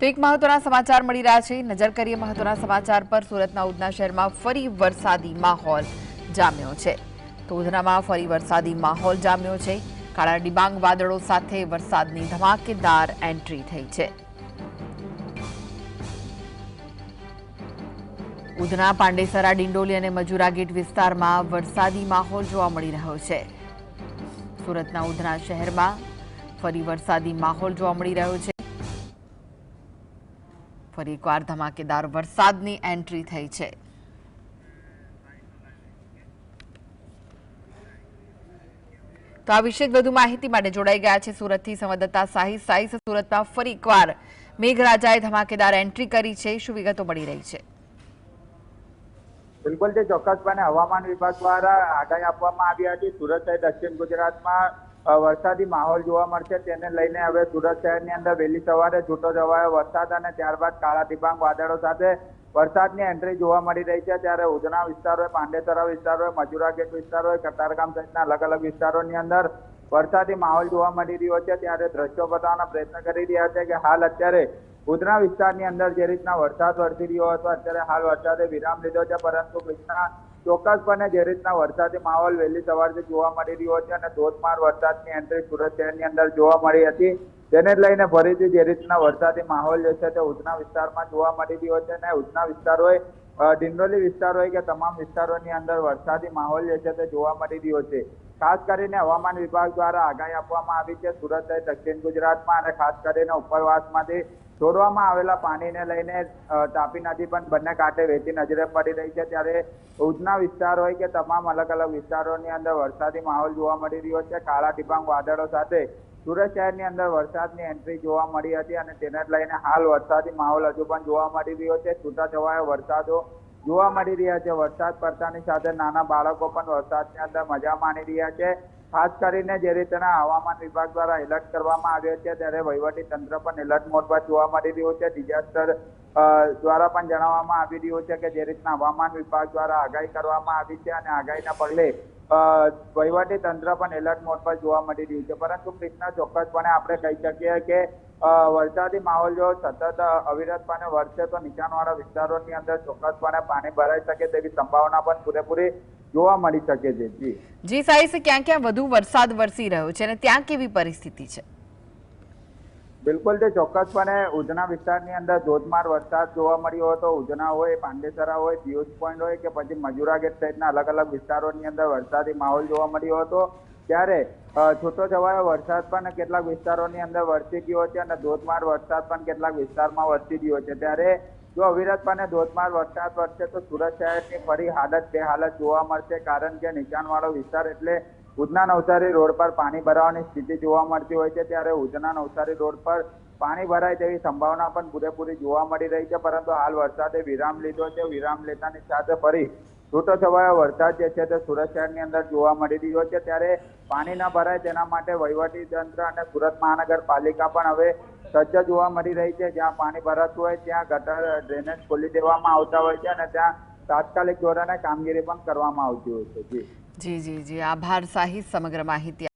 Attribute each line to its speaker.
Speaker 1: તો એક મહત્વના સમાચાર મળી રહ્યા છે. નજર કરીએ મહત્વના સમાચાર પર. સુરતના ઉધના શહેરમાં ફરી વરસાદી માહોલ જામ્યો છે. તો ઉધનામાં ફરી વરસાદી માહોલ જામ્યો છે. કાળા ડિબાંગ વાદળો સાથે વરસાદની ધમાકેદાર એન્ટ્રી થઈ છે. ઉધના પાંડેસરા, ડિંડોલી અને મજુરા ગેટ વિસ્તારમાં વરસાદી માહોલ જોવા મળી રહ્યો છે. સુરતના ઉધના શહેરમાં ફરી વરસાદી માહોલ જોવા મળી રહ્યો છે. ફરી એકવાર ધમાકેદાર વરસાદની એન્ટ્રી થઈ છે. તો આ વિશે વધુ માહિતી માટે જોડાઈ ગયા છે સુરતથી સંવાદદાતા સાહિદ સાહિદ સુરતમાં ફરી એકવાર મેઘરાજાએ ધમાકેદાર એન્ટ્રી કરી છે. શું વિગતો મળી રહી છે?
Speaker 2: બિલકુલ, જે ચોક્કસપણે હવામાન વિભાગ દ્વારા આગાહી આપવામાં આવી હતી. સુરત સહિત દક્ષિણ ગુજરાતમાં વરસાદી માહોલ જોવા મળશે. તેને લઈને હવે સુરત શહેરની અંદર વહેલી સવારે છૂટો છવાયો વરસાદ અને ત્યારબાદ કાળા ડિબાંગ વાદળો સાથે વરસાદની એન્ટ્રી જોવા મળી રહી છે. ત્યારે ઉધના વિસ્તાર હોય પાંડેસરા વિસ્તાર હોય મજુરા ગેટ વિસ્તાર હોય કતારગામ સહિતના અલગ અલગ વિસ્તારોની અંદર વરસાદી માહોલ જોવા મળી રહ્યો છે. ત્યારે દ્રશ્યો બતાવવાનો પ્રયત્ન કરી રહ્યા છે કે હાલ અત્યારે ઉધના વિસ્તારની અંદર જે રીતના વરસાદ વરસી રહ્યો હતો, અત્યારે હાલ વરસાદે વિરામ લીધો છે. પરંતુ કૃષ્ણા ચોક્કસપણે જે રીતના વરસાદી માહોલ વહેલી સવારથી જોવા મળી રહ્યો છે અને ધોધમાર વરસાદની એન્ટ્રી સુરત શહેરની અંદર જોવા મળી હતી, તેને લઈને ફરીથી જે રીતના વરસાદી માહોલ જે છે તે ઉધના વિસ્તારમાં જોવા મળી રહ્યો છે અને ઉધના વિસ્તાર હોય ડિંડોલી વિસ્તાર હોય કે તમામ વિસ્તારોની અંદર વરસાદી માહોલ જે છે તે જોવા મળી રહ્યો છે. ખાસ કરીને હવામાન વિભાગ દ્વારા આગાહી આપવામાં આવી છે, સુરત દક્ષિણ ગુજરાતમાં અને ખાસ કરીને ઉપરવાસમાંથી છોડવામાં આવેલા પાણીને લઈને તાપી નદી પણ બંને કાંઠે વહેતી નજરે પડી રહી છે. ત્યારે ઉજના વિસ્તાર હોય કે તમામ અલગ અલગ વિસ્તારોની અંદર વરસાદી માહોલ જોવા મળી રહ્યો છે. કાળા ડિબાંગ વાદળો સાથે સુરત શહેરની અંદર વરસાદની એન્ટ્રી જોવા મળી હતી અને તેને લઈને હાલ વરસાદી માહોલ હજુ પણ જોવા મળી રહ્યો છે. છૂટાછવાયા વરસાદો જોવા મળી રહ્યા છે. વરસાદ પડતાની સાથે નાના બાળકો પણ વરસાદની અંદર મજા માણી રહ્યા છે. ખાસ કરીને જે રીતના હવામાન વિભાગ દ્વારા એલર્ટ કરવામાં આવ્યો છે, ત્યારે વહીવટી તંત્ર પણ એલર્ટ મોડ જોવા મળી રહ્યું છે. ડિઝાસ્ટર દ્વારા પણ જણાવવામાં આવી રહ્યું છે કે જે રીતના હવામાન વિભાગ દ્વારા આગાહી કરવામાં આવી છે અને આગાહીના પગલે વહીવટી તંત્ર પણ એલર્ટ મોડ પર જોવા મળી રહ્યું છે. પરંતુ કૃષ્ણ ચોક્કસપણે આપણે કહી શકીએ કે વરસાદી માહોલ જો સતત અવિરતપણે વરસે તો નીચાણવાળા વિસ્તારોની અંદર ચોક્કસપણે પાણી ભરાઈ શકે તેવી સંભાવના પણ પૂરેપૂરી જોવા મળી શકે છે. જી.
Speaker 1: જી સાહિસ ક્યાં ક્યાં વધુ વરસાદ વરસી રહ્યો છે અને ત્યાં કેવી પરિસ્થિતિ છે?
Speaker 2: બિલકુલ તે ચોક્કસપણે ઉધના વિસ્તારની અંદર ધોધમાર વરસાદ જોવા મળ્યો હતો. ઉધના હોય, પાંડેસરા હોય, પિયુષ પોઈન્ટ હોય કે પછી મજુરા ગેટ સહિતના અલગ અલગ વિસ્તારોની અંદર વરસાદી માહોલ જોવા મળ્યો હતો. ત્યારે છૂટો છવાયો વરસાદ પણ કેટલાક વિસ્તારોની અંદર વરસી ગયો છે અને ધોધમાર વરસાદ પણ કેટલાક વિસ્તારમાં વરસી ગયો છે. ત્યારે, જો અવિરતપણે ધોધમાર વરસાદ વરસે તો સુરત શહેરની ફરી હાલત બે હાલત જોવા મળશે. કારણ કે નીચાણવાળો વિસ્તાર એટલે ઉધના નવસારી રોડ પર પાણી ભરાવાની સ્થિતિ જોવા મળતી હોય છે, ત્યારે ઉધના નવસારી રોડ પર પાણી ભરાય તેવી સંભાવના પણ પૂરેપૂરી જોવા મળી રહી છે, પરંતુ હાલ વરસાદે વિરામ લીધો છે. વિરામ લેતાની સાથે ફરી છૂટો છવાયો વરસાદ જે છે તે સુરત શહેરની અંદર જોવા મળી રહ્યો છે. ત્યારે પાણી ન ભરાય તેના માટે વહીવટી તંત્ર અને સુરત મહાનગરપાલિકા પણ હવે સજ્જ જોવા મળી રહી છે. જ્યાં પાણી ભરાતું હોય ત્યાં ગટર ડ્રેનેજ ખોલી દેવામાં આવતા હોય છે અને ત્યાં તાત્કાલિક ધોરણે કામગીરી પણ કરવામાં આવતી હોય છે. જી.
Speaker 1: જી જી જી. આભાર સાહિત સમગ્ર માહિતી